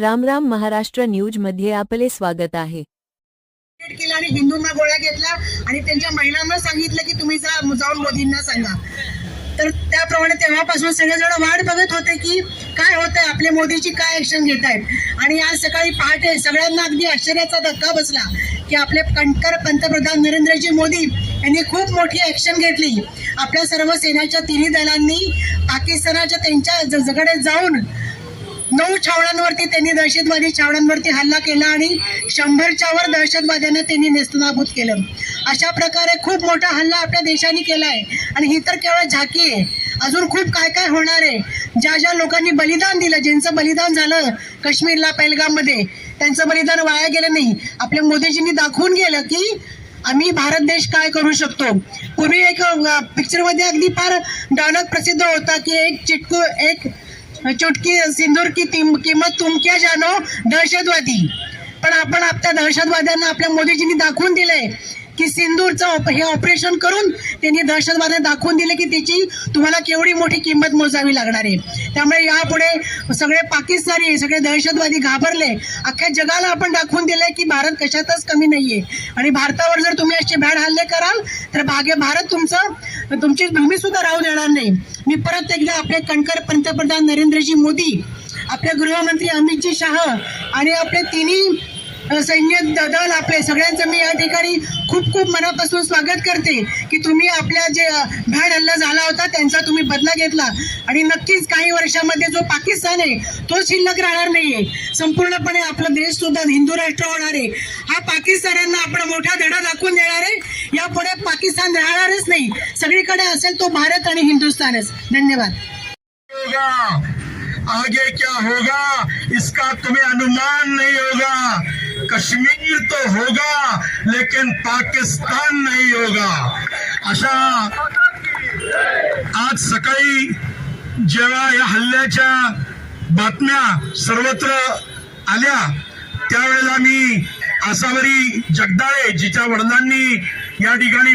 राम राम महाराष्ट्र न्यूजमध्ये आपले स्वागत आहे. टार्गेट आणि हिंदूंना गोळ्या घेतला आणि त्यांच्या महिलांना सांगितलं की तुम्ही जा जाऊन मोदींना सांगा. तर त्याप्रमाणे तेव्हापासून सगळेजण वाट बघत होते की काय होतंय आपले मोदीची काय ऍक्शन घेत आहेत आणि आज सकाळी पहाटे सगळ्यांना अगदी आश्चर्याचा धक्का बसला की आपले कणकर पंतप्रधान नरेंद्रजी मोदी यांनी खूप मोठी ऍक्शन घेतली. आपल्या सर्व सेनाच्या तिन्ही दलांनी पाकिस्तानाच्या त्यांच्या ज- जगडे जाऊन नऊ छावण्यांवरती त्यांनी दहशतवादी छावण्यांवरती हल्ला केला आणि शंभरच्या वर दहशतवाद्यांना त्यांनी नेस्तनाबूत केलं. अशा प्रकारे खूप मोठा हल्ला आपल्या देशाने केला आहे आणि ही तर केवळ झाकी आहे. अजून खूप काय काय होणार आहे? ज्या ज्या लोकांनी बलिदान दिलं ज्यांचं बलिदान झालं काश्मीरला पहिलगाममध्ये त्यांचं बलिदान वाया गेलं नाही. आपल्या मोदीजींनी दाखवून गेलं की आम्ही भारत देश काय करू शकतो? पूर्वी एक पिक्चरमध्ये अगदी फार डॉनक प्रसिद्ध होता की एक चिटकू एक चुटकी सिंदूर की तिम- किंमत तुमक्या जानो? दहशतवादी. पण आपण आपल्या दहशतवाद्यांना आपल्या मोदीजींनी दाखवून दिलंय की सिंदूरचं हे ऑपरेशन करून त्यांनी दहशतवाद्यांना दाखवून दिले की त्याची तुम्हाला केवढी मोठी किंमत मोजावी लागणार आहे. त्यामुळे यापुढे सगळे पाकिस्तानी सगळे दहशतवादी घाबरले. अख्ख्या जगाला आपण दाखवून दिलंय की भारत कशातच कमी नाहीये. आणि भारतावर जर तुम्ही असे भॅड हल्ले कराल तर भाग्य भारत तुमचं तुमची भूमी सुद्धा राहू देणार नाही. मी परत एकदा आपले कणकर पंतप्रधान नरेंद्रजी मोदी आपले गृहमंत्री अमितजी शाह आणि आपले तिन्ही सैन्य दल आपले सगळ्यांचं मी या ठिकाणी खूप खूप मनापासून स्वागत करते की तुम्ही आपल्या जे भ्याड हल्ला झाला होता त्यांचा तुम्ही बदला घेतला. आणि नक्कीच काही वर्षामध्ये जो पाकिस्तान आहे तो शिल्लक राहणार नाहीये. संपूर्णपणे आपला देश सुद्धा हिंदू राष्ट्र होणार आहे. हा पाकिस्तानांना आपण मोठा धडा दाखवून देणार आहे. यापुढे पाकिस्तान राहणारच नाही. सगळीकडे असेल तो भारत आणि हिंदुस्थानच. धन्यवाद. होगा. आगे क्या होगा? इसका तुम्हें अनुमान नहीं होगा. कश्मीर तो होगा लेकिन पाकिस्तान नहीं होगा। अशा आज सकाळी जेव्हा या हल्ल्याच्या बातम्या सर्वत्र आल्या त्यावेळेला मी आसावरी जगदाळे जिच्या वडिलांनी या ठिकाणी